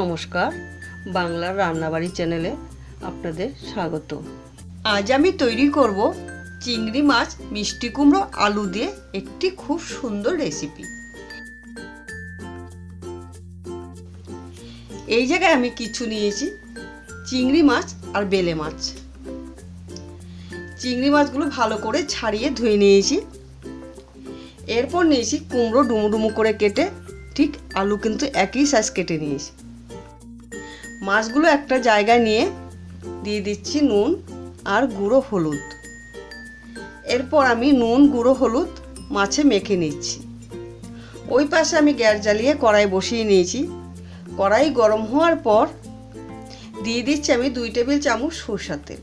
নমস্কার, বাংলার রান্নাবাড়ি চ্যানেলে আপনাদের স্বাগত। আজ আমি তৈরি করব চিংড়ি মাছ মিষ্টি কুমড়ো আলু দিয়ে একটি খুব সুন্দর রেসিপি। এই জায়গায় আমি কিছু নিয়েছি, চিংড়ি মাছ আর বেলে মাছ। চিংড়ি মাছগুলো ভালো করে ছাড়িয়ে ধুয়ে নিয়েছি। এরপর নিয়েছি কুমড়ো ডুমু ডুমু করে কেটে, ঠিক আলু কিন্তু একই সাইজ কেটে নিয়েছি। মাছগুলো একটা জায়গায় নিয়ে দিয়ে দিচ্ছি নুন আর গুঁড়ো হলুদ। এরপর আমি নুন, গুঁড়ো, হলুদ মাছে মেখে নিচ্ছি। ওই পাশে আমি গ্যাস জ্বালিয়ে কড়াই বসিয়ে নিয়েছি। কড়াই গরম হওয়ার পর দিয়ে দিচ্ছি আমি দুই টেবিল চামচ সরষার তেল।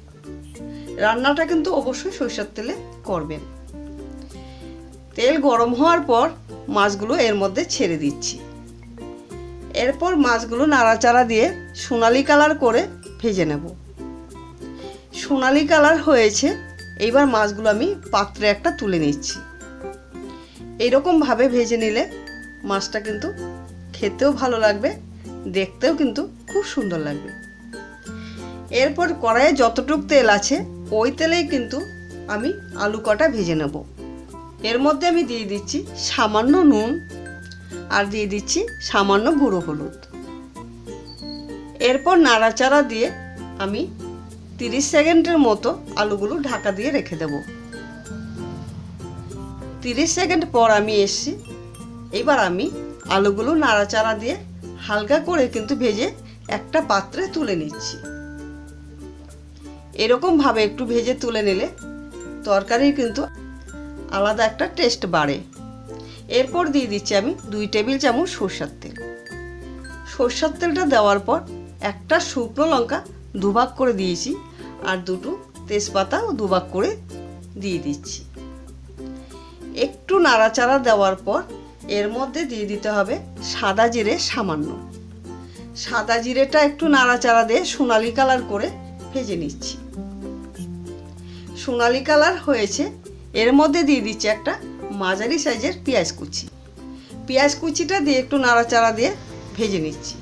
রান্নাটা কিন্তু অবশ্যই সরষার তেলে করবেন। তেল গরম হওয়ার পর মাছগুলো এর মধ্যে ছেড়ে দিচ্ছি। এরপর মাছগুলো নাড়াচাড়া দিয়ে সোনালি কালার করে ভেজে নেব। সোনালি কালার হয়েছে, এইবার মাছগুলো আমি পাত্রে একটা তুলে নিচ্ছি। এইরকমভাবে ভেজে নিলে মাছটা কিন্তু খেতেও ভালো লাগবে, দেখতেও কিন্তু খুব সুন্দর লাগবে। এরপর কড়াইয়ে যতটুক তেল আছে, ওই তেলেই কিন্তু আমি আলু কটা ভেজে নেব। এর মধ্যে আমি দিয়ে দিচ্ছি সামান্য নুন আর দিয়ে দিচ্ছি সামান্য গুঁড়ো হলুদ। এরপর নাড়াচাড়া দিয়ে আমি তিরিশ সেকেন্ডের মতো আলুগুলো ঢাকা দিয়ে রেখে দেব। তিরিশ সেকেন্ড পর আমি এসছি। এবার আমি আলুগুলো নাড়াচাড়া দিয়ে হালকা করে কিন্তু ভেজে একটা পাত্রে তুলে নিচ্ছি। এরকমভাবে একটু ভেজে তুলে নিলে তরকারির কিন্তু আলাদা একটা টেস্ট বাড়ে। এরপর দিয়ে দিচ্ছি আমি দুই টেবিল চামচ সরষার তেল। সরষার তেলটা দেওয়ার পর একটা শুকনো লঙ্কা দুভাগ করে দিয়েছি আর দুটো তেজপাতাও দুভাগ করে দিয়ে দিচ্ছি। একটু নাড়াচাড়া দেওয়ার পর এর মধ্যে দিয়ে দিতে হবে সাদা জিরে সামান্য। সাদা জিরেটা একটু নাড়াচাড়া দিয়ে সোনালি কালার করে ভেজে নিচ্ছি। সোনালি কালার হয়েছে, এর মধ্যে দিয়ে দিচ্ছি একটা মাঝারি সাইজের পেঁয়াজ কুচি। পেঁয়াজ কুচিটা দিয়ে একটু নাড়াচাড়া দিয়ে ভেজে নিচ্ছি।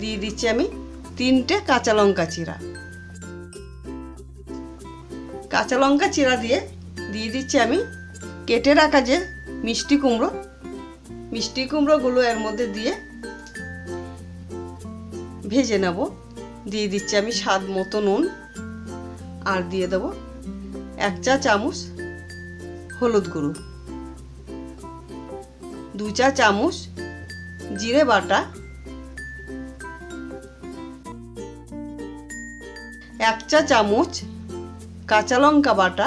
দিয়ে দিচ্ছি আমি তিনটে কাঁচা লঙ্কা চিরা। কাঁচা লঙ্কা চিরা দিয়ে দিয়ে দিচ্ছি আমি কেটে রাখা যে মিষ্টি কুমড়ো। মিষ্টি কুমড়োগুলো এর মধ্যে দিয়ে ভেজে নেব। দিয়ে দিচ্ছি আমি স্বাদ মতো নুন আর দিয়ে দেব এক চা চামচ হলুদ গুঁড়ো। দু চা চামচ জিরে বাটা, এক চা চামচ কাঁচা লঙ্কা বাটা,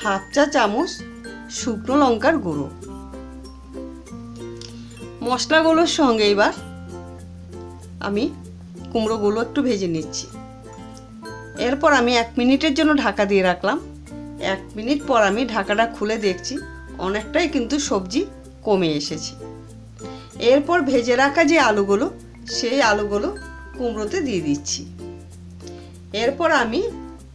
হাফ চা চামচ শুকনো লঙ্কার গুঁড়ো। মশলাগুলোর সঙ্গে এবার আমি কুমড়োগুলো একটু ভেজে নিচ্ছি। এরপর আমি এক মিনিটের জন্য ঢাকা দিয়ে রাখলাম। এক মিনিট পর আমি ঢাকাটা খুলে দেখছি, অনেকটাই কিন্তু সবজি কমে এসেছে। এরপর ভেজে রাখা যে আলুগুলো, সেই আলুগুলো কুমড়োতে দিয়ে দিচ্ছি। এরপর আমি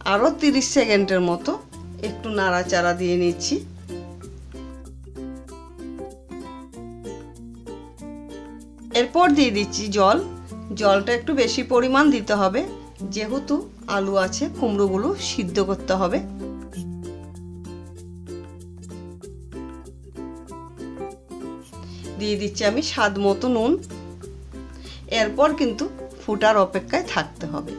আরও তিরিশ সেকেন্ডের মতো একটু নাড়াচাড়া দিয়ে নিচ্ছি। এরপর দিয়ে দিচ্ছি জল। জলটা একটু বেশি পরিমাণ দিতে হবে। যেহেতু আলু আছে, কুমড়োগুলো সিদ্ধ করতে হবে। দিয়ে দিচ্ছি আমি স্বাদ মতো নুন। এরপর কিন্তু ফুটার অপেক্ষায় থাকতে হবে।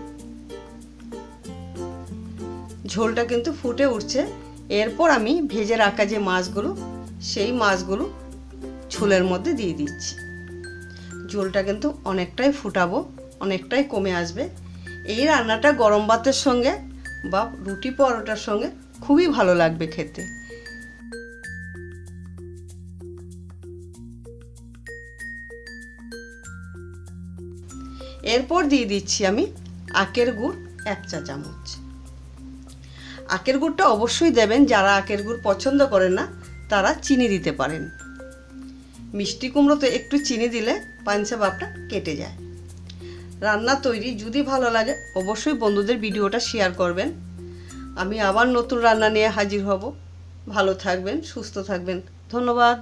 ঝোলটা কিন্তু ফুটে উঠছে। এরপর আমি ভেজে রাখা যে মাছগুলো, সেই মাছগুলো ঝোলের মধ্যে দিয়ে দিচ্ছি। ঝোলটা কিন্তু অনেকটাই ফুটাবো, অনেকটাই কমে আসবে। এই রান্নাটা গরম ভাতের সঙ্গে বা রুটি পরোটার সঙ্গে খুবই ভালো লাগবে খেতে। এরপর দিয়ে দিচ্ছি আমি আখের গুড় এক চা চামচ। আখের গুড়টা অবশ্যই দেবেন, যারা আখের গুড় পছন্দ করেন না, তারা চিনি দিতে পারেন। মিষ্টি কুমড়োতে একটু চিনি দিলে পাঞ্চা ভাবটা কেটে যায়। রান্না তৈরি যদি ভালো লাগে, অবশ্যই বন্ধুদের ভিডিওটা শেয়ার করবেন। আমি আবার নতুন রান্না নিয়ে হাজির হব। ভালো থাকবেন, সুস্থ থাকবেন। ধন্যবাদ।